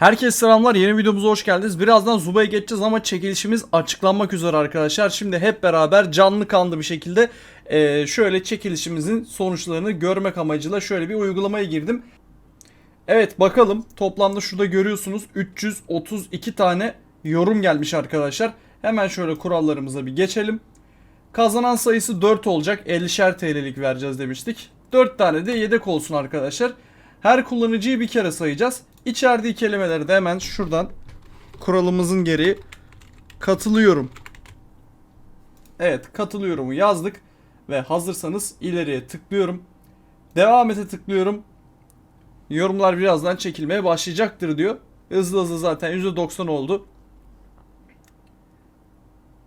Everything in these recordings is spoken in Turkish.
Herkese selamlar. Yeni videomuza hoş geldiniz. Birazdan Zuba'ya geçeceğiz ama çekilişimiz açıklanmak üzere arkadaşlar. Şimdi hep beraber canlı kanlı bir şekilde eee, şöyle çekilişimizin sonuçlarını görmek amacıyla şöyle bir uygulamaya girdim. Evet bakalım. Toplamda şurada görüyorsunuz 332 tane yorum gelmiş arkadaşlar. Hemen şöyle kurallarımıza bir geçelim. Kazanan sayısı 4 olacak. 50'şer TL'lik vereceğiz demiştik. 4 tane de yedek olsun arkadaşlar. Her kullanıcıyı bir kere sayacağız. İçerdiği kelimeleri de hemen şuradan kuralımızın gereği katılıyorum. Evet katılıyorumu yazdık ve hazırsanız ileriye tıklıyorum. Devam ete tıklıyorum. Yorumlar birazdan çekilmeye başlayacaktır diyor. Hızlı hızlı zaten %90 oldu.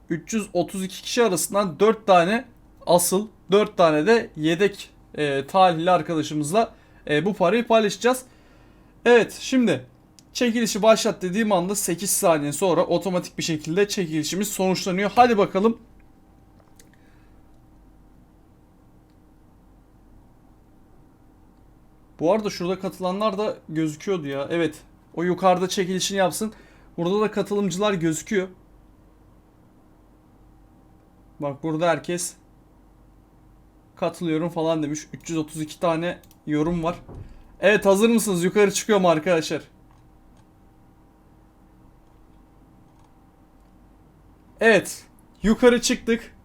332 kişi arasından 4 tane asıl 4 tane de yedek e, talihli arkadaşımızla e, bu parayı paylaşacağız. Evet şimdi çekilişi başlat dediğim anda 8 saniye sonra otomatik bir şekilde çekilişimiz sonuçlanıyor. Hadi bakalım. Bu arada şurada katılanlar da gözüküyordu ya. Evet. O yukarıda çekilişini yapsın. Burada da katılımcılar gözüküyor. Bak burada herkes katılıyorum falan demiş. 332 tane yorum var. Evet hazır mısınız? Yukarı çıkıyorum arkadaşlar. Evet. Yukarı çıktık.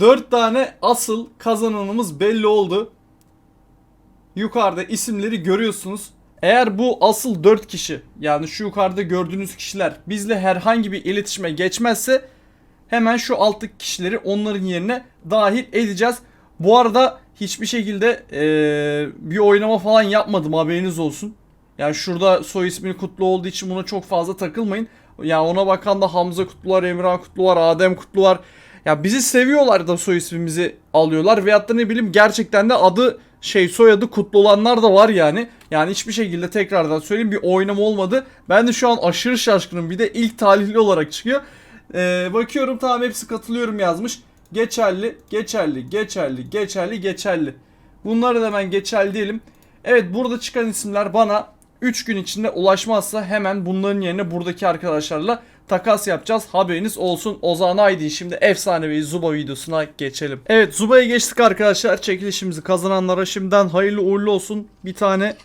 4 tane asıl kazananımız belli oldu. Yukarıda isimleri görüyorsunuz. Eğer bu asıl 4 kişi yani şu yukarıda gördüğünüz kişiler bizle herhangi bir iletişime geçmezse hemen şu alttaki kişileri onların yerine dahil edeceğiz. Bu arada hiçbir şekilde eee, bir oynama falan yapmadım haberiniz olsun. Yani şurada soy ismi Kutlu olduğu için buna çok fazla takılmayın. Ya ona bakan da Hamza Kutlu var, Emrah Kutlu var, Adem Kutlu var. Ya bizi seviyorlar da soy ismimizi alıyorlar. Veyahut da ne bileyim gerçekten de adı şey soyadı Kutlu olanlar da var yani. Yani hiçbir şekilde tekrardan söyleyeyim bir oynama olmadı. Ben de şu an aşırı şaşkınım. Bir de ilk talihli olarak çıkıyor. Ee, bakıyorum tamam hepsi katılıyorum yazmış. Geçerli, geçerli, geçerli, geçerli, geçerli. Bunları da hemen geçerli diyelim. Evet burada çıkan isimler bana 3 gün içinde ulaşmazsa hemen bunların yerine buradaki arkadaşlarla takas yapacağız. Haberiniz olsun. Ozan Aydin şimdi efsanevi Zuba videosuna geçelim. Evet Zuba'ya geçtik arkadaşlar. Çekilişimizi kazananlara şimdiden hayırlı uğurlu olsun. Bir tane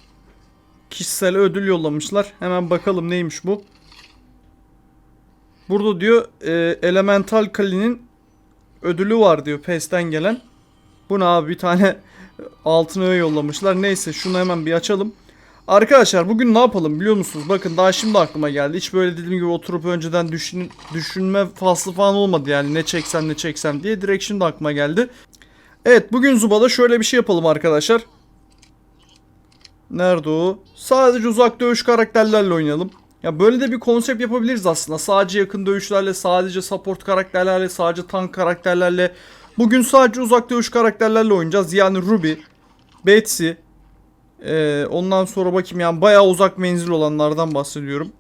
kişisel ödül yollamışlar. Hemen bakalım neymiş bu. Burada diyor e, Elemental Kali'nin ödülü var diyor PES'ten gelen. Bu ne abi bir tane altın öğe yollamışlar. Neyse şunu hemen bir açalım. Arkadaşlar bugün ne yapalım biliyor musunuz? Bakın daha şimdi aklıma geldi. Hiç böyle dediğim gibi oturup önceden düşün, düşünme faslı falan olmadı yani ne çeksem ne çeksem diye. Direkt şimdi aklıma geldi. Evet bugün Zuba'da şöyle bir şey yapalım arkadaşlar. Nerede o? Sadece uzak dövüş karakterlerle oynayalım. Ya böyle de bir konsept yapabiliriz aslında. Sadece yakın dövüşlerle, sadece support karakterlerle, sadece tank karakterlerle. Bugün sadece uzak dövüş karakterlerle oynayacağız. Yani Ruby, Betsy, ee, ondan sonra bakayım yani bayağı uzak menzil olanlardan bahsediyorum.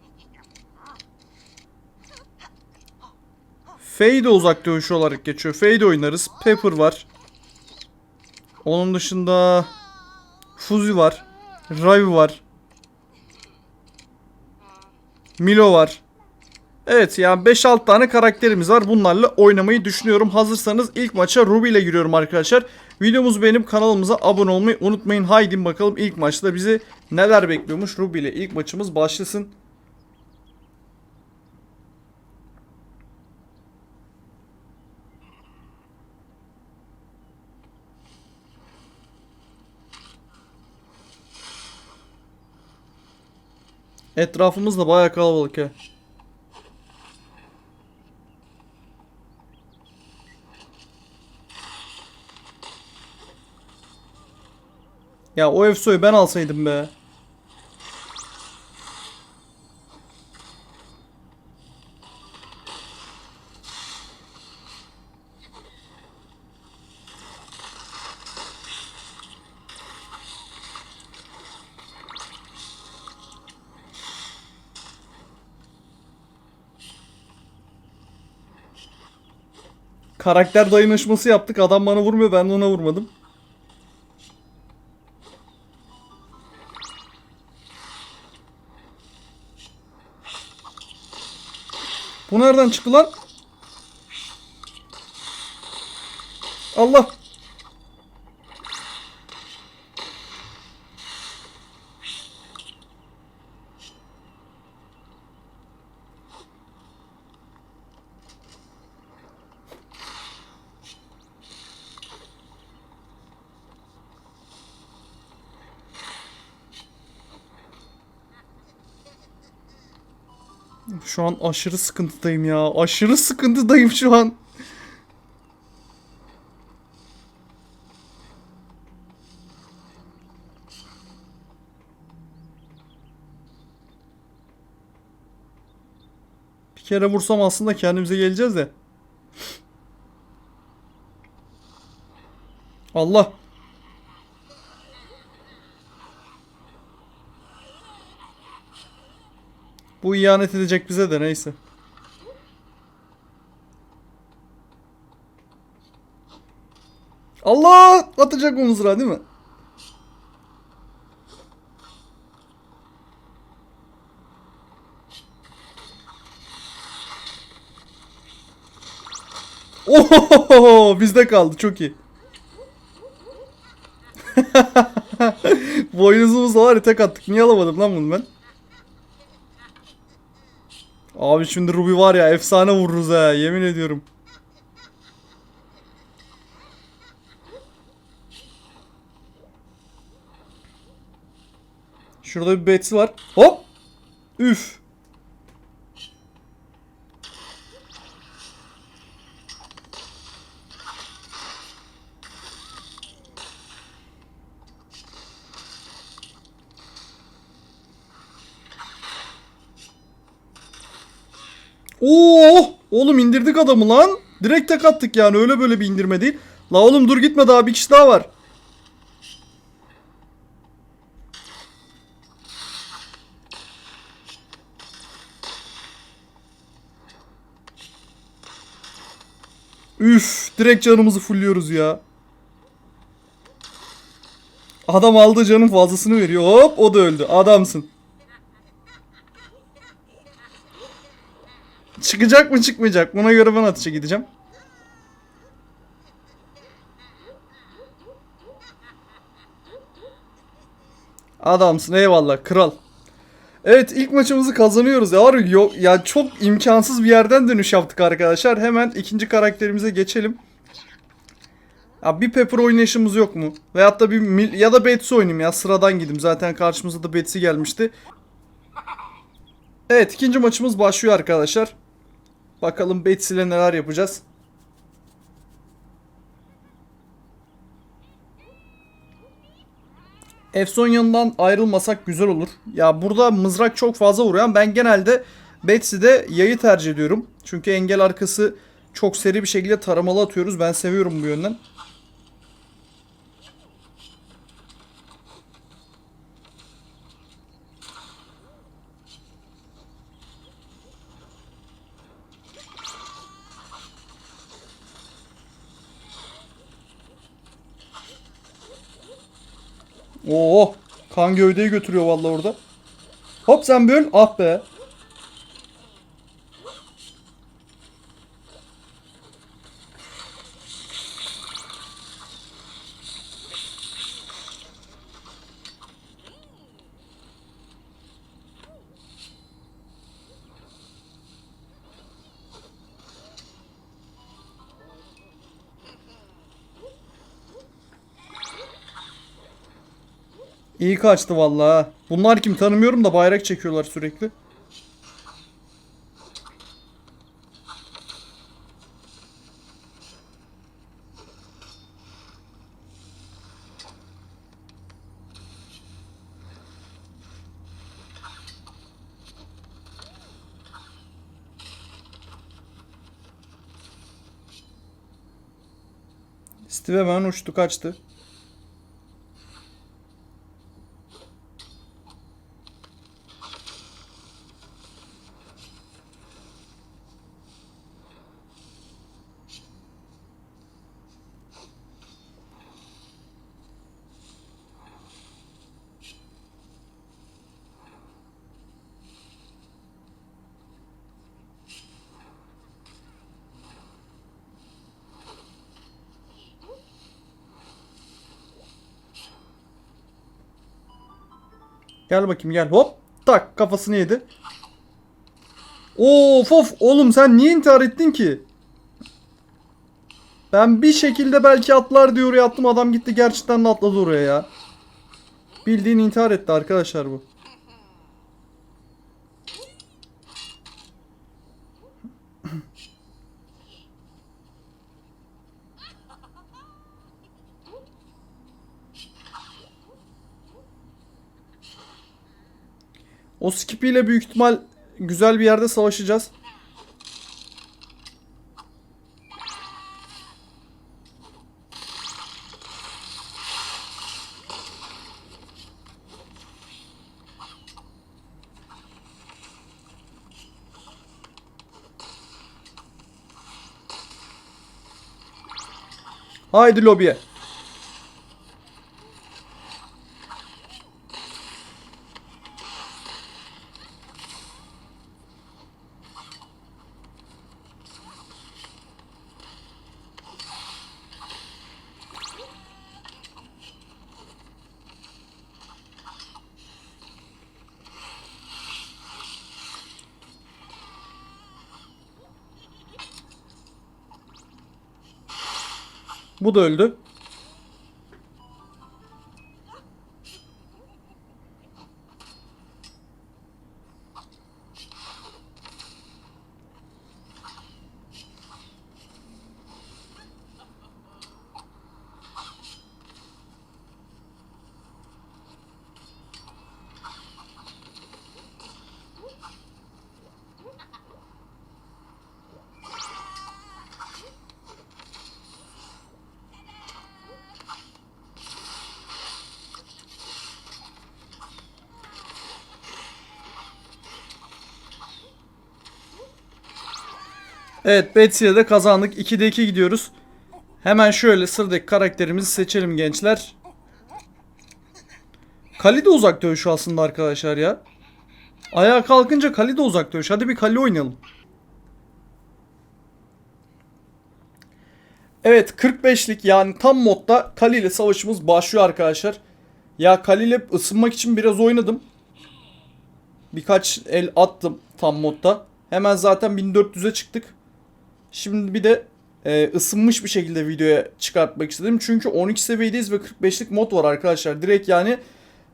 Faye de uzak dövüş olarak geçiyor. Faye de oynarız. Pepper var. Onun dışında Fuzi var. Ravi var. Milo var. Evet yani 5-6 tane karakterimiz var. Bunlarla oynamayı düşünüyorum. Hazırsanız ilk maça Ruby ile giriyorum arkadaşlar. Videomuzu beğenip kanalımıza abone olmayı unutmayın. Haydi bakalım ilk maçta bizi neler bekliyormuş. Ruby ile ilk maçımız başlasın. Etrafımız da bayağı kalabalık ya. Ya o Efso'yu ben alsaydım be. karakter dayanışması yaptık. Adam bana vurmuyor ben de ona vurmadım. Bu nereden çıktı lan? Allah. Şu an aşırı sıkıntıdayım ya. Aşırı sıkıntıdayım şu an. Bir kere vursam aslında kendimize geleceğiz de. Allah. Bu ihanet edecek bize de neyse. Allah! Atacak bu mızrağı değil mi? Oho! Bizde kaldı çok iyi. Boynuzumuz var ya tek attık. Niye alamadım lan bunu ben? Abi şimdi Ruby var ya efsane vururuz ha yemin ediyorum. Şurada bir Betsy var. Hop! Üf! Oo! Oğlum indirdik adamı lan. Direkt tek attık yani öyle böyle bir indirme değil. La oğlum dur gitme daha bir kişi daha var. Üf, direkt canımızı fulluyoruz ya. Adam aldı canın fazlasını veriyor. Hop o da öldü. Adamsın. Çıkacak mı çıkmayacak? Buna göre ben atışa gideceğim. Adamsın eyvallah kral. Evet ilk maçımızı kazanıyoruz. Ya, yok, ya çok imkansız bir yerden dönüş yaptık arkadaşlar. Hemen ikinci karakterimize geçelim. Ya bir Pepper oynayışımız yok mu? Veyahut da bir mil- ya da Betsy oynayayım ya sıradan gidim. Zaten karşımıza da Betsy gelmişti. Evet ikinci maçımız başlıyor arkadaşlar. Bakalım Betsy ile neler yapacağız. Efson yanından ayrılmasak güzel olur. Ya burada mızrak çok fazla vuruyor. Ben genelde Betsy'de yayı tercih ediyorum. Çünkü engel arkası çok seri bir şekilde taramalı atıyoruz. Ben seviyorum bu yönden. Oo, kan gövdeyi götürüyor vallahi orada. Hop sen böl. Ah be. İyi kaçtı vallahi. ha. Bunlar kim tanımıyorum da bayrak çekiyorlar sürekli. Steve hemen uçtu kaçtı. Gel bakayım gel. Hop. Tak kafasını yedi. Of of oğlum sen niye intihar ettin ki? Ben bir şekilde belki atlar diye oraya attım. Adam gitti gerçekten de atladı oraya ya. Bildiğin intihar etti arkadaşlar bu. O Skippy ile büyük ihtimal güzel bir yerde savaşacağız. Haydi lobiye. Bu da öldü. Evet Betsy'de de kazandık. 2'de 2 gidiyoruz. Hemen şöyle sıradaki karakterimizi seçelim gençler. Kali de uzak dövüş aslında arkadaşlar ya. Ayağa kalkınca Kali de uzak dövüş. Hadi bir Kali oynayalım. Evet 45'lik yani tam modda Kali ile savaşımız başlıyor arkadaşlar. Ya Kali ile ısınmak için biraz oynadım. Birkaç el attım tam modda. Hemen zaten 1400'e çıktık. Şimdi bir de e, ısınmış bir şekilde videoya çıkartmak istedim. Çünkü 12 seviyedeyiz ve 45'lik mod var arkadaşlar. Direkt yani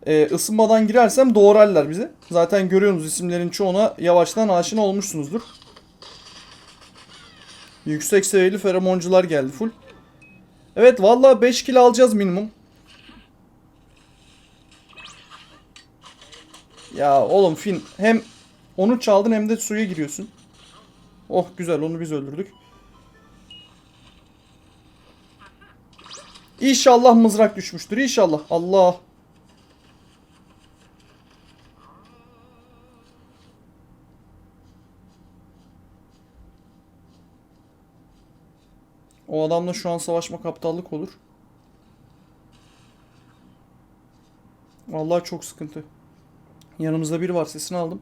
e, ısınmadan girersem doğrarlar bizi. Zaten görüyorsunuz isimlerin çoğuna yavaştan aşina olmuşsunuzdur. Yüksek seviyeli feromoncular geldi full. Evet vallahi 5 kill alacağız minimum. Ya oğlum Fin hem onu çaldın hem de suya giriyorsun. Oh güzel onu biz öldürdük. İnşallah mızrak düşmüştür inşallah. Allah. O adamla şu an savaşmak aptallık olur. Vallahi çok sıkıntı. Yanımızda biri var sesini aldım.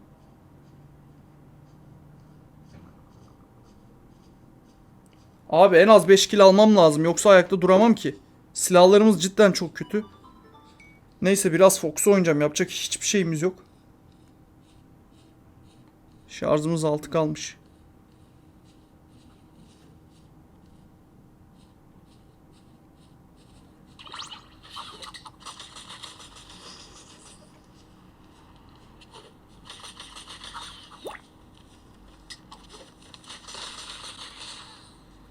Abi en az 5 kill almam lazım yoksa ayakta duramam ki. Silahlarımız cidden çok kötü. Neyse biraz Fox oynayacağım. Yapacak hiçbir şeyimiz yok. Şarjımız altı kalmış.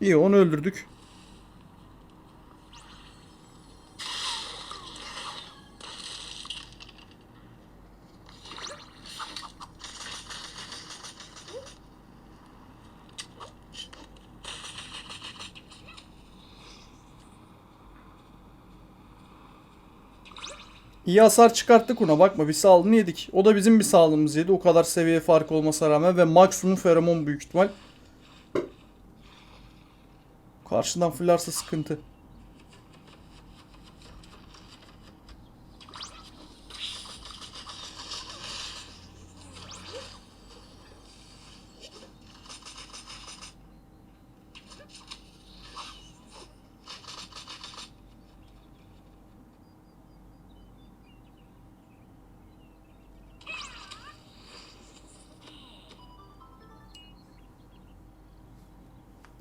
İyi onu öldürdük. İyi hasar çıkarttık ona bakma bir sağlığını yedik. O da bizim bir sağlığımız yedi. O kadar seviye farkı olmasına rağmen ve maksimum feromon büyük ihtimal. Karşıdan fırlarsa sıkıntı.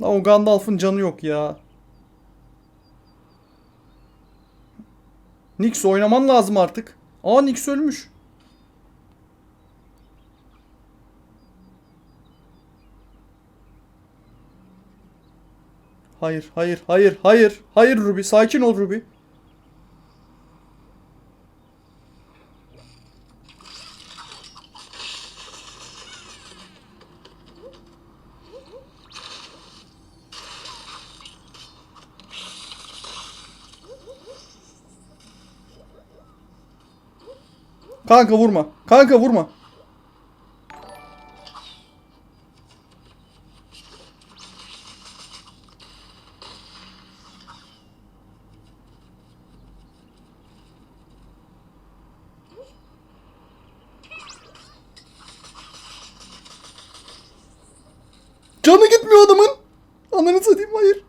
Lan o Gandalf'ın canı yok ya. Nix oynaman lazım artık. Aa Nix ölmüş. Hayır, hayır, hayır, hayır. Hayır Ruby, sakin ol Ruby. Kanka vurma. Kanka vurma. Canı gitmiyor adamın. Ananı satayım hayır.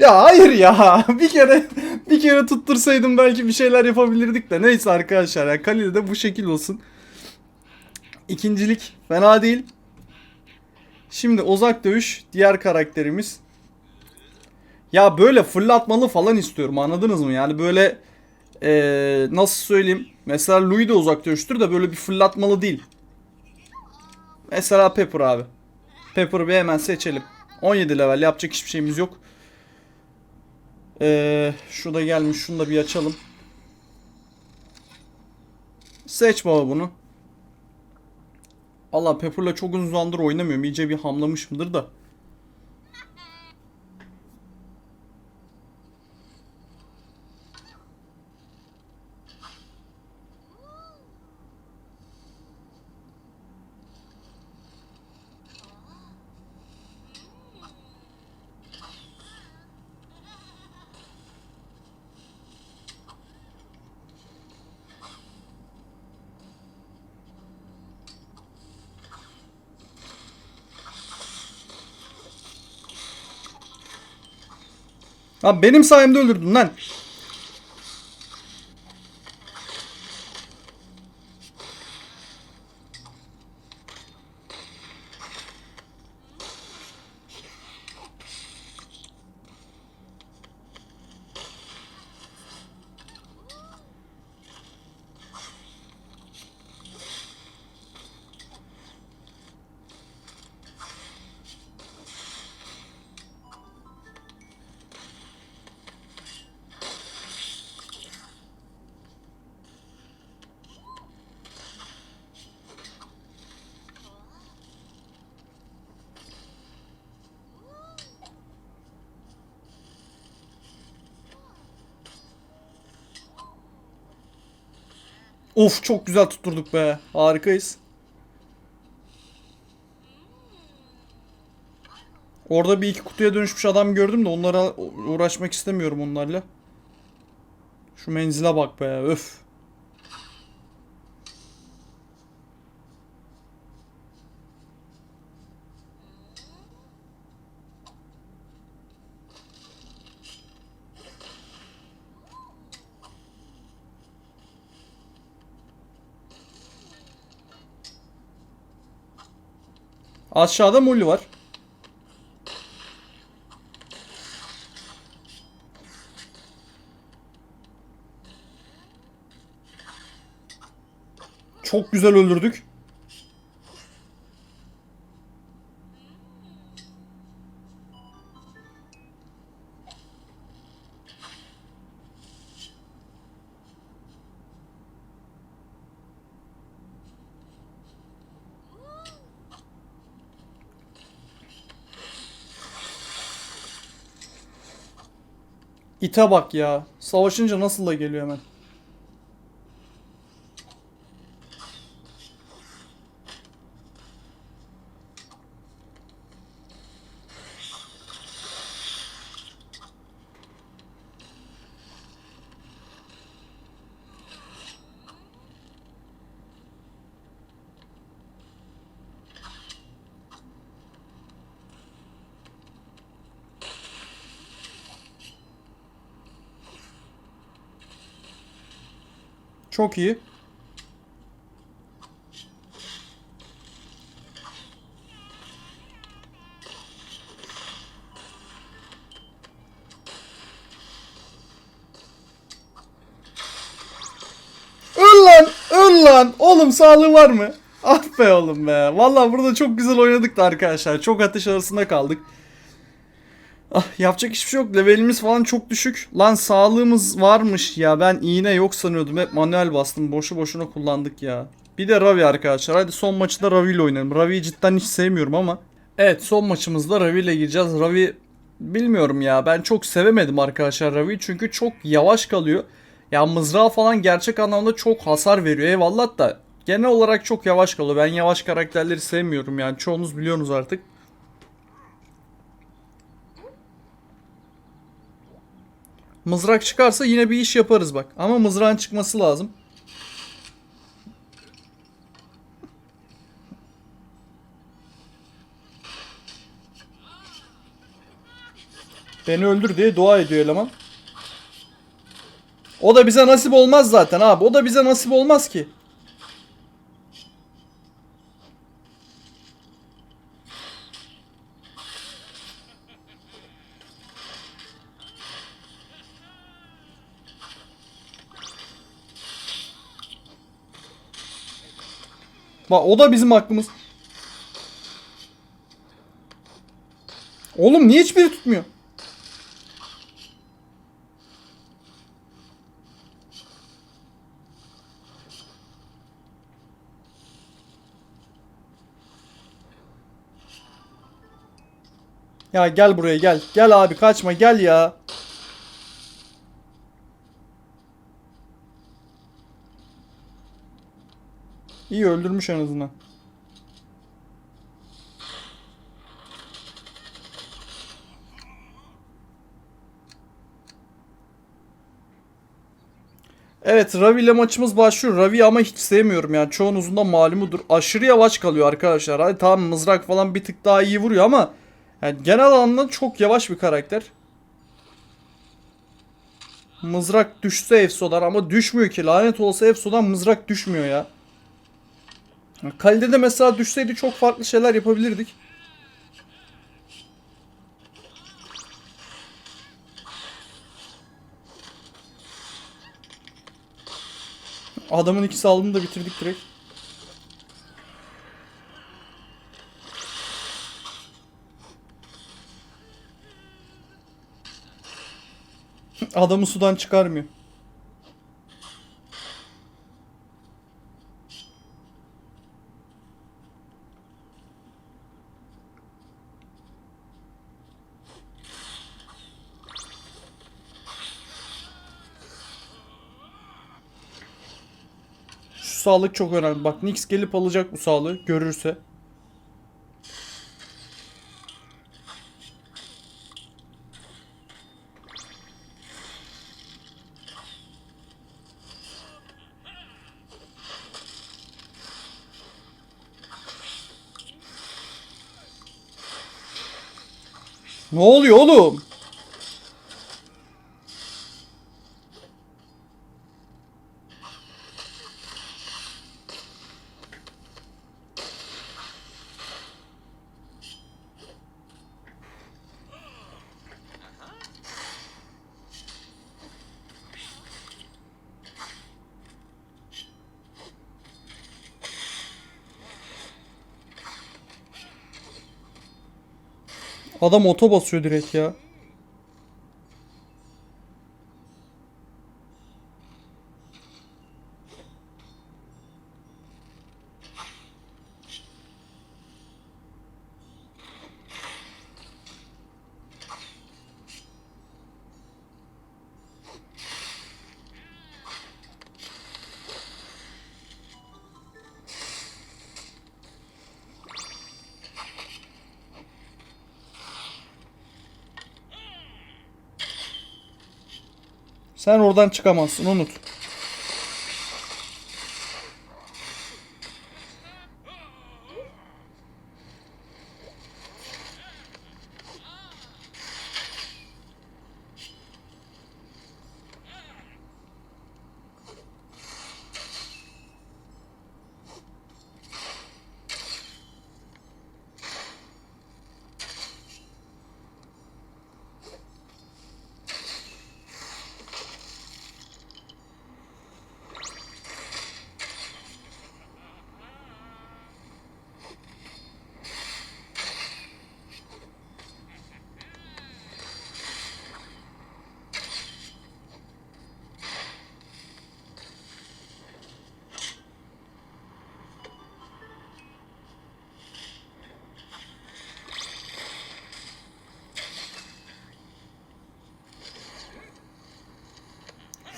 Ya hayır ya. Bir kere bir kere tuttursaydım belki bir şeyler yapabilirdik de. Neyse arkadaşlar ya Kalil de bu şekil olsun. İkincilik fena değil. Şimdi uzak dövüş diğer karakterimiz. Ya böyle fırlatmalı falan istiyorum anladınız mı? Yani böyle eee, nasıl söyleyeyim? Mesela Louis de uzak dövüştür de böyle bir fırlatmalı değil. Mesela Pepper abi. Pepper'ı bir hemen seçelim. 17 level yapacak hiçbir şeyimiz yok. Ee, şu da gelmiş. Şunu da bir açalım. Seç baba bunu. Allah Pepper'la çok uzun zamandır oynamıyorum. İyice bir hamlamışımdır da. Ha benim sayemde öldürdün lan. Of çok güzel tutturduk be. Harikayız. Orada bir iki kutuya dönüşmüş adam gördüm de onlara uğraşmak istemiyorum onlarla. Şu menzile bak be öf. Aşağıda Molly var. Çok güzel öldürdük. İte bak ya. Savaşınca nasıl da geliyor hemen. Çok iyi. Öl lan! Öl lan! Oğlum sağlığı var mı? Ah be oğlum be. Vallahi burada çok güzel oynadık da arkadaşlar. Çok ateş arasında kaldık. Ah yapacak hiçbir şey yok. Levelimiz falan çok düşük. Lan sağlığımız varmış ya. Ben iğne yok sanıyordum. Hep manuel bastım. Boşu boşuna kullandık ya. Bir de Ravi arkadaşlar. Hadi son maçı da Ravi ile oynayalım. Ravi'yi cidden hiç sevmiyorum ama. Evet son maçımızda Ravi ile gireceğiz. Ravi bilmiyorum ya. Ben çok sevemedim arkadaşlar Ravi'yi. Çünkü çok yavaş kalıyor. Ya mızrağı falan gerçek anlamda çok hasar veriyor. Eyvallah da genel olarak çok yavaş kalıyor. Ben yavaş karakterleri sevmiyorum yani. Çoğunuz biliyorsunuz artık. Mızrak çıkarsa yine bir iş yaparız bak. Ama mızrağın çıkması lazım. Beni öldür diye dua ediyor eleman. O da bize nasip olmaz zaten abi. O da bize nasip olmaz ki. Bak o da bizim hakkımız. Oğlum niye hiçbiri tutmuyor? Ya gel buraya gel. Gel abi kaçma gel ya. İyi öldürmüş en azından. Evet Ravi ile maçımız başlıyor. Ravi ama hiç sevmiyorum yani çoğunuzun da malumudur. Aşırı yavaş kalıyor arkadaşlar. Hadi tamam mızrak falan bir tık daha iyi vuruyor ama yani genel anlamda çok yavaş bir karakter. Mızrak düşse Efso'dan ama düşmüyor ki. Lanet olsa Efso'dan mızrak düşmüyor ya. Kalitede mesela düşseydi çok farklı şeyler yapabilirdik. Adamın ikisi aldığını da bitirdik direkt. Adamı sudan çıkarmıyor. Sağlık çok önemli. Bak Nix gelip alacak bu sağlığı görürse. Ne oluyor oğlum? Adam oto basıyor direkt ya. Sen oradan çıkamazsın unut.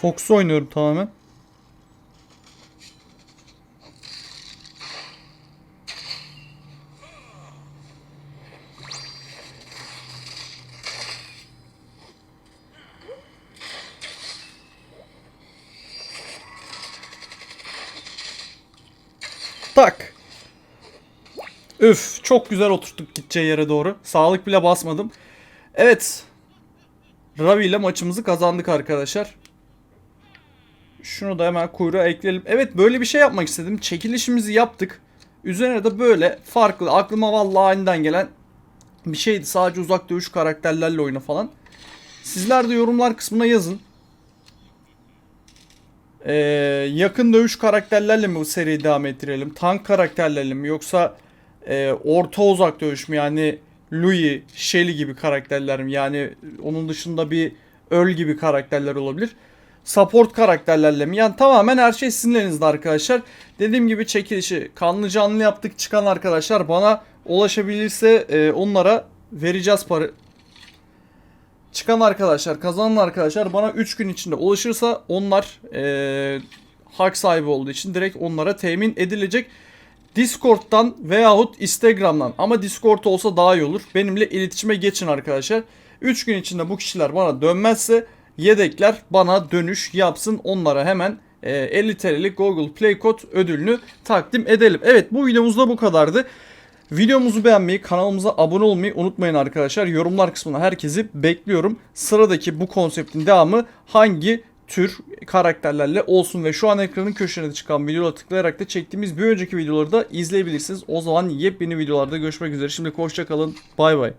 Fox oynuyorum tamamen. Tak. Üf çok güzel oturttuk gideceği yere doğru. Sağlık bile basmadım. Evet. Ravi ile maçımızı kazandık arkadaşlar. Şunu da hemen kuyruğa ekleyelim. Evet böyle bir şey yapmak istedim. Çekilişimizi yaptık. Üzerine de böyle farklı aklıma vallahi aniden gelen bir şeydi. Sadece uzak dövüş karakterlerle oyna falan. Sizler de yorumlar kısmına yazın. Ee, yakın dövüş karakterlerle mi bu seriyi devam ettirelim? Tank karakterlerle mi? Yoksa e, orta uzak dövüş mü? Yani Louis, Shelly gibi karakterler mi? Yani onun dışında bir Earl gibi karakterler olabilir. Support karakterlerle mi? Yani tamamen her şey sizin elinizde arkadaşlar. Dediğim gibi çekilişi kanlı canlı yaptık. Çıkan arkadaşlar bana ulaşabilirse e, onlara vereceğiz para, çıkan arkadaşlar, kazanan arkadaşlar bana 3 gün içinde ulaşırsa onlar eee, hak sahibi olduğu için direkt onlara temin edilecek. Discord'dan veyahut Instagram'dan ama Discord olsa daha iyi olur. Benimle iletişime geçin arkadaşlar. 3 gün içinde bu kişiler bana dönmezse yedekler bana dönüş yapsın. Onlara hemen eee, 50 TL'lik Google Play Code ödülünü takdim edelim. Evet bu videomuzda bu kadardı. Videomuzu beğenmeyi, kanalımıza abone olmayı unutmayın arkadaşlar. Yorumlar kısmına herkesi bekliyorum. Sıradaki bu konseptin devamı hangi tür karakterlerle olsun ve şu an ekranın köşesine çıkan videolara tıklayarak da çektiğimiz bir önceki videoları da izleyebilirsiniz. O zaman yepyeni videolarda görüşmek üzere. Şimdi hoşça kalın. Bay bay.